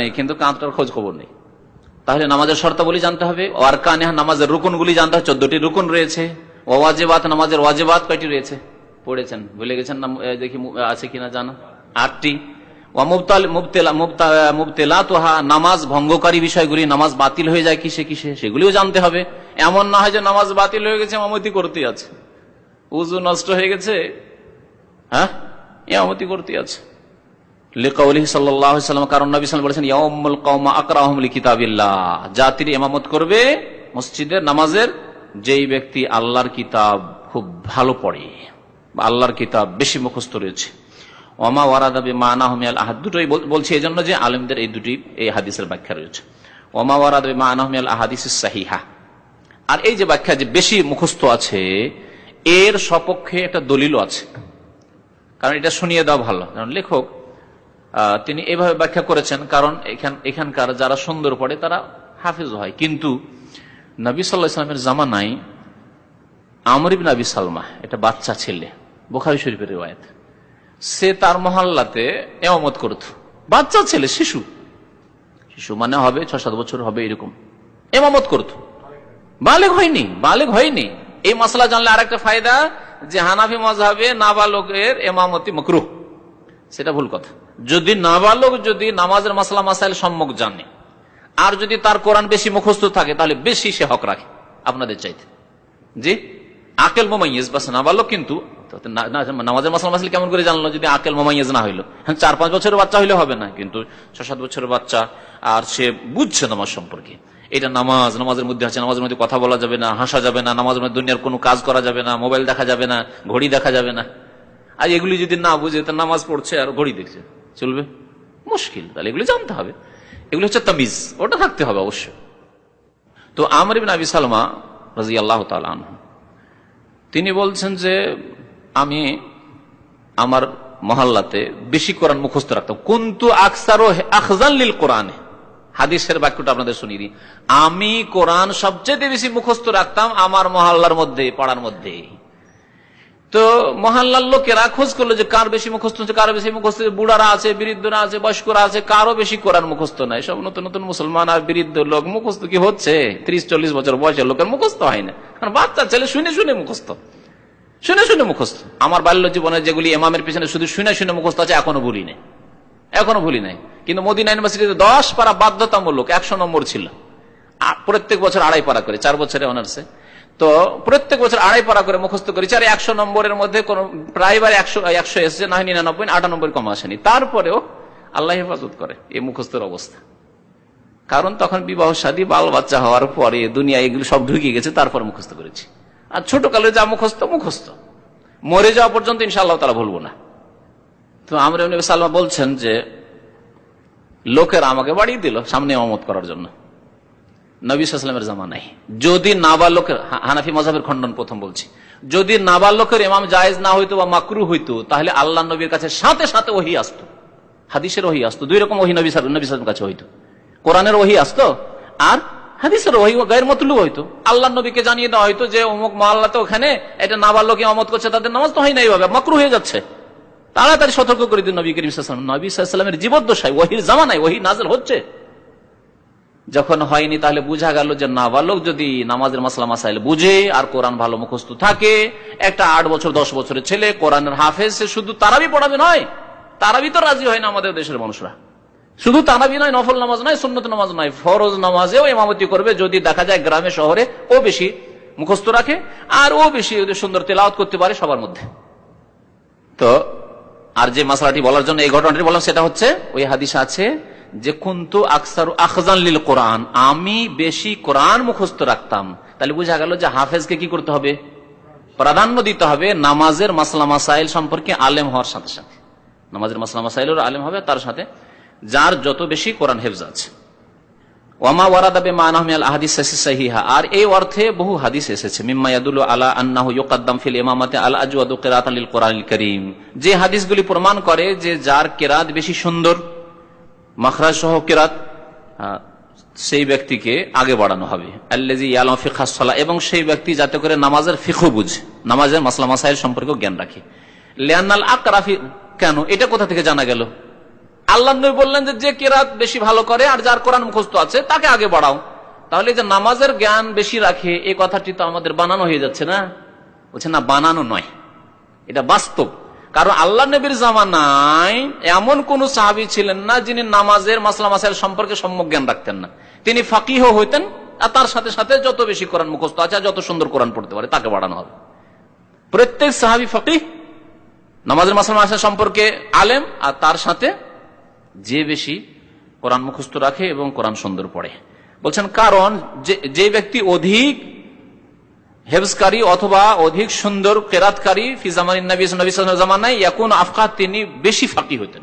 নেই, কিন্তু কাঁধটার খোঁজ খবর নেই। তাহলে নামাজের শর্তাবলী জানতে হবে ওয়ারকানে নামাজের রুকুনগুলি জানতে হবে, চোদ্দটি রুকুন রয়েছে। ওয়াজেবাত, নামাজের ওয়াজেবাত কয়টি রয়েছে? পড়েছেন, ভুলে গেছেন না দেখি আছে কিনা জানা? আটটি। নামাজ ভঙ্গকারী বিষয়গুলি, নামাজ বাতিল হয়ে যায় কিসে কিসে, সেগুলিও জানতে হবে। এমন না হয় যে নামাজ বাতিল হয়ে গেছে মামতি করতে আছে। উজু নষ্ট হয়ে গেছে হ্যাঁ? এমতি করতে আছে। আলাইহি সাল্লাম, কারণ জাতির করবে, মসজিদের, নামাজের, যেই ব্যক্তি আল্লাহর কিতাব খুব ভালো পড়ে আল্লাহর কিতাব বেশি মুখস্থ রয়েছে। আহাদ, দুটোই বলছি এই জন্য যে আলেমদের এই দুটি, এই হাদিসের ব্যাখ্যা রয়েছে। ওমা ওয়ারাদাবি মানা হমিয়াল আহাদিস সাহিহা। আর এই যে ব্যাখ্যা যে বেশি মুখস্থ আছে, এর সপক্ষে একটা দলিলও আছে। কারণ এটা শুনিয়ে দেওয়া ভালো। কারণ লেখক তিনি এভাবে ব্যাখ্যা করেছেন, কারণ এখান এখানকার যারা সুন্দর পড়ে, তারা হাফিজ হয়। কিন্তু নবী সাল্লাহ ইসলামের জামানায় আমরিব নবী সালমা এটা বাচ্চা ছেলে, বোখারি শরীফের রেওয়ায়ত, সে তার মহল্লাতে এমত করত। বাচ্চা ছেলে, শিশু। শিশু মানে হবে ছ সাত বছর হবে এরকম। এমামত করত। বালেক হয়নি বালেক হয়নি। এই মশলা জানলে আরেকটা ফায়দা যে হানাফি মজাবে নাবালকের এমামতি মকরুহ। সেটা ভুল কথা। যদি নাবালক যদি নামাজের মাসলা মাসাইল সম্মুখ জানে, আর যদি তার কোরআন বেশি মুখস্থ থাকে, তাহলে বেশি সে হক রাখে, আপনাদের চাইতে। জি? আকেল মোমাইয়েজ, বাস নাবালক কিন্তু নামাজের মাসলা মাসাইল কেমন করে জানলো যদি আকেল মোমাইয়েজ না হইল? হ্যাঁ চার পাঁচ বছরের বাচ্চা হইলে হবে না, কিন্তু ছ সাত বছরের বাচ্চা, আর সে বুঝছে নামাজ সম্পর্কে। এটা নামাজ, নামাজের মধ্যে আছে, নামাজের মধ্যে কথা বলা যাবে না, হাসা যাবে না, নামাজের মধ্যে দুনিয়ার কোনো কাজ করা যাবে না, মোবাইল দেখা যাবে না, ঘড়ি দেখা যাবে না। আর এগুলি যদি না বুঝে, তো নামাজ পড়ছে আর ঘড়ি দেখছে। চলবে? মুশকিল। তাহলে এগুলি জানতে হবে। এগুলি হচ্ছে তামিজ। ওটা থাকতে হবে অবশ্য তো আমার আবি সালমা রাজি আল্লাহ আনহু, তিনি বলছেন যে, আমি আমার মহল্লাতে বেশি কোরআন মুখস্থ রাখতাম। কুন্তু আকসারো আখজান লিল কোরআনে। হাদিসের বাক্যটা আপনাদের শুনিয়ে দিই। আমি কোরআন সবচেয়ে বেশি মুখস্থ রাখতাম আমার মহল্লার মধ্যে, পাড়ার মধ্যে। তো মহল্লার লোকেরা খোঁজ করল যে কার বেশি মুখস্থ হচ্ছে, কারও বেশি মুখস্থ বুড়ারা আছে, বৃদ্ধরা আছে, বয়স্করা আছে, কারও বেশি কোরআন মুখস্থ নাই। সব নতুন নতুন মুসলমান আর বৃদ্ধ লোক মুখস্থ কি হচ্ছে? ত্রিশ, চল্লিশ বছর বয়সের লোকের মুখস্থ হয় না। কারণ বাচ্চা ছেলে শুনে শুনে মুখস্থ। শুনে শুনে মুখস্থ। আমার বাল্য জীবনে যেগুলি এমামের পিছনে শুধু শুনে শুনে মুখস্থ আছে, এখনও ভুলি নেই। এখনও ভুলি নাই। কিন্তু মদিনা ইউনিভার্সিটিতে দশ পারা বাধ্যতামূলক একশো নম্বর ছিল। প্রত্যেক বছর আড়াই পারা করে, চার বছরে অনার্সে। তো প্রত্যেক বছর আড়াই পারা করে মুখস্থ করেছি আর একশো নম্বরের মধ্যে কোন প্রায়বার একশো একশো এসেছে, না হয় নিরানব্বই আটানব্বই কম আসেনি। তারপরেও আল্লাহ হেফাজত করে এই মুখস্থের অবস্থা। কারণ তখন বিবাহ শাদী বাল বাচ্চা হওয়ার পরে দুনিয়া এগুলো সব ঢুকে গেছে, তারপর মুখস্থ করেছি। আর ছোট কালে যা মুখস্থ মুখস্থ। মরে যাওয়া পর্যন্ত ইনশাআল্লাহ তারা ভুলবো না। তো আমরা সালমা বলছেন যে, লোকেরা আমাকে বাড়িয়ে দিল সামনে অমত করার জন্য। নবী সাল্লামের জামানায়। যদি নাবালকের হানাফি মজাবের খণ্ডন প্রথম বলছি। যদি নাবালকের এমাম জায়েজ না হইতো বা মাকরু হইতো, তাহলে আল্লাহ নবীর কাছে সাথে সাথে ওহি আসতো। হাদিসের ওহি আসতো। দুই রকম ওহি নবী নবী কাছে হইতো। কোরআনের ওহি আসতো আর হাদিসের ওহি গায়ের মতলু হইতো। আল্লাহ নবীকে জানিয়ে দেওয়া হয়তো যে, অমুক মহল্লাতে ওখানে, এটা নাবালক অমত করছে, তাদের নামাজ তো হয় না এইভাবে মাকরু হয়ে যাচ্ছে। তাড়াতাড়ি সতর্ক করে দিন নবী করিম সাল্লাম নবী সাল্লামের জীবদ্দশায়, ওহির জামানায় ওহি নাজল হচ্ছে। যখন হয়নি, তাহলে বোঝা গেল যে না নাবালক যদি নামাজের মাসলা মাসাইল বুঝে আর কোরআন ভালো মুখস্থ থাকে, একটা আট বছর, দশ বছরের ছেলে, কোরআনের হাফেজ শুধু তারাবি পড়াবে নয়, তারাবি তো রাজি হয় না আমাদের দেশের মানুষরা। শুধু তারাবি নয়, নফল নামাজ নয়, সুন্নত নামাজ নয়, ফরজ নামাজেও ইমামতি করবে যদি দেখা যায় গ্রামে, শহরে ও বেশি মুখস্থ রাখে, আর ও বেশি সুন্দর তেলাওয়াত করতে পারে সবার মধ্যে। তো, আর যে মশলাটি বলার জন্য এই ঘটনাটি বললাম, সেটা হচ্ছে, ওই হাদিস আছে যে কুন্তু আকসার আখজান লিল কোরআন, আমি বেশি কোরআন মুখস্থ রাখতাম। তাহলে বোঝা গেল যে হাফেজকে কি করতে হবে? প্রাধান্য দিতে হবে নামাজের মাসলা মাসাইল সম্পর্কে আলেম হওয়ার সাথে সাথে। নামাজের মাসলা মাসাইলের আলেম হবে, তার সাথে যার যত বেশি কোরআন হেফজ আছে। ওয়ামা ওয়ারাদাবে মানাহমিয়াল আহাদিস সাহিহা, আর এই অর্থে বহু হাদিস এসেছে, মিম্মা ইয়াদুল্লু আলা আন্নাহু ইউকাদ্দাম ফিল ইমামাতে আল আজওয়াদু কিরাতান লিল কোরআনিল কারীম। যে হাদিসগুলি প্রমাণ করে যে যার কেরাত বেশি সুন্দর মাখরাজ সহ কেরাত সেই ব্যক্তিকে আগে বাড়ানো হবে। আল্লাজি ইয়ালাম সালাহ এবং সেই ব্যক্তি যাতে করে নামাজের ফিখু বুঝে, নামাজের মাসলা, মাসাইল সম্পর্কে জ্ঞান রাখে। লিয়ান্নাল আকরাফি, কেন? এটা কোথা থেকে জানা গেল? আল্লাহ নবী বললেন যে যে কেরাত বেশি ভালো করে আর যার কোরআন মুখস্থ আছে, তাকে আগে বাড়াও। তাহলে যে নামাজের জ্ঞান বেশি রাখে, এই কথাটি তো আমাদের বানানো হয়ে যাচ্ছে না? বলছে, না, বানানো নয়। এটা বাস্তব। কারণ আল্লাহ নবীর জামানায় এমন কোন সাহাবি ছিলেন না যিনি নামাজের মাসলা মাসাইল সম্পর্কে সম্যক জ্ঞান রাখতেন না। তিনি ফাঁকিহ হইতেন আর তার সাথে সাথে যত বেশি কোরআন মুখস্থ আছে যত সুন্দর কোরআন পড়তে পারে তাকে বাড়ানো হবে। প্রত্যেক সাহাবি ফকিহ, নামাজের মাসলা মাসাইল সম্পর্কে আলেম আর তার সাথে যে বেশি কোরআন মুখস্থ রাখে এবং কোরআন সুন্দর পড়ে। বলছেন, কারণ যে ব্যক্তি অধিক হেফজকারী অথবা অধিক সুন্দর কেরাতকারী ফিজামান নবী নবী জামানায় এখন আফকাত তিনি বেশি ফাঁকি হতেন।